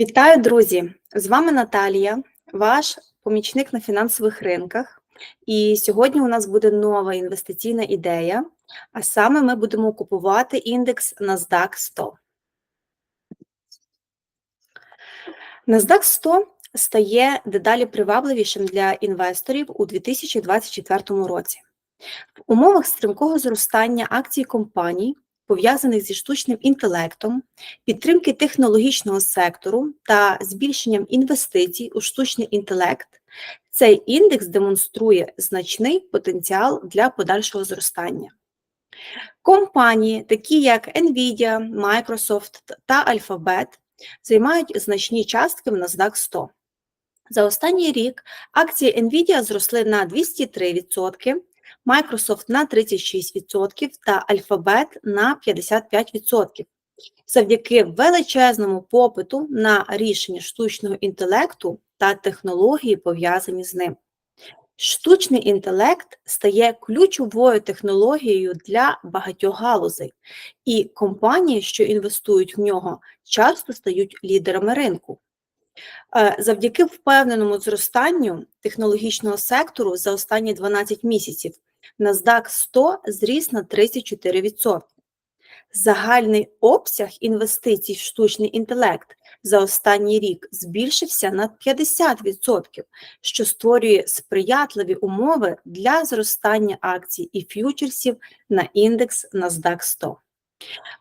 Вітаю, друзі! З вами Наталія, ваш помічник на фінансових ринках. І сьогодні у нас буде нова інвестиційна ідея, а саме ми будемо купувати індекс NASDAQ 100. NASDAQ 100 стає дедалі привабливішим для інвесторів у 2024 році. В умовах стрімкого зростання акцій компаній пов'язаних зі штучним інтелектом, підтримки технологічного сектору та збільшенням інвестицій у штучний інтелект, цей індекс демонструє значний потенціал для подальшого зростання. Компанії, такі як Nvidia, Microsoft та Alphabet, займають значні частки в NASDAQ 100. За останній рік акції Nvidia зросли на 203%, Microsoft на 36% та Alphabet на 55%. Завдяки величезному попиту на рішення штучного інтелекту та технології, пов'язані з ним. Штучний інтелект стає ключовою технологією для багатьох галузей, і компанії, що інвестують в нього, часто стають лідерами ринку. Е, завдяки впевненому зростанню технологічного сектору за останні 12 місяців NASDAQ 100 зріс на 34%. Загальний обсяг інвестицій в штучний інтелект за останній рік збільшився на 50%, що створює сприятливі умови для зростання акцій і ф'ючерсів на індекс NASDAQ 100.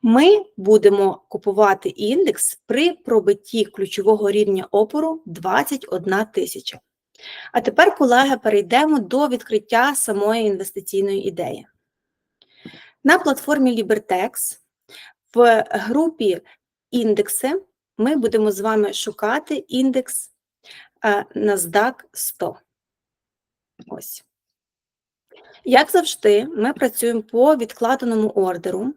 Ми будемо купувати індекс при пробитті ключового рівня опору 21 тисяча. А тепер, колеги, перейдемо до відкриття самої інвестиційної ідеї. На платформі LiberTex в групі індекси ми будемо з вами шукати індекс е, NASDAQ 100. Ось. Як завжди, ми працюємо по відкладеному ордеру.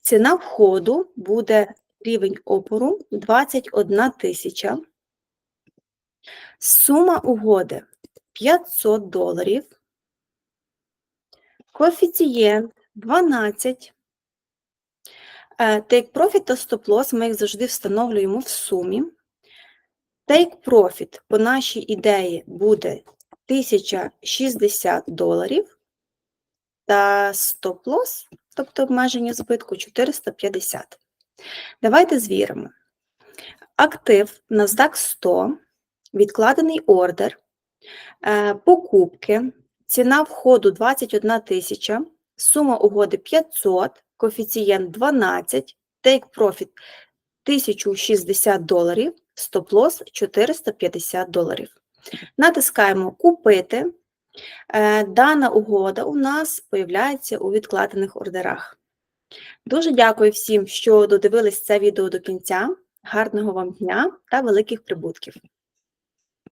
Ціна входу буде рівень опору 21 тисяча. Сума угоди 500 доларів. Коефіцієнт 12. Take Profit та Stop Loss ми їх завжди встановлюємо в сумі. Take Profit по нашій ідеї буде 1060 доларів. Та Stop Loss, тобто обмеження збитку 450. Давайте звіримо. Актив NASDAQ 100 відкладений ордер, е, покупки, ціна входу 21 тисяча, сума угоди 500, коефіцієнт 12, take profit 1060 доларів, стоп-лосс 450 доларів. Натискаємо Купити. Е, дана угода у нас появляється у відкладених ордерах. Дуже дякую всім, що додивились це відео до кінця. Гарного вам дня та великих прибутків!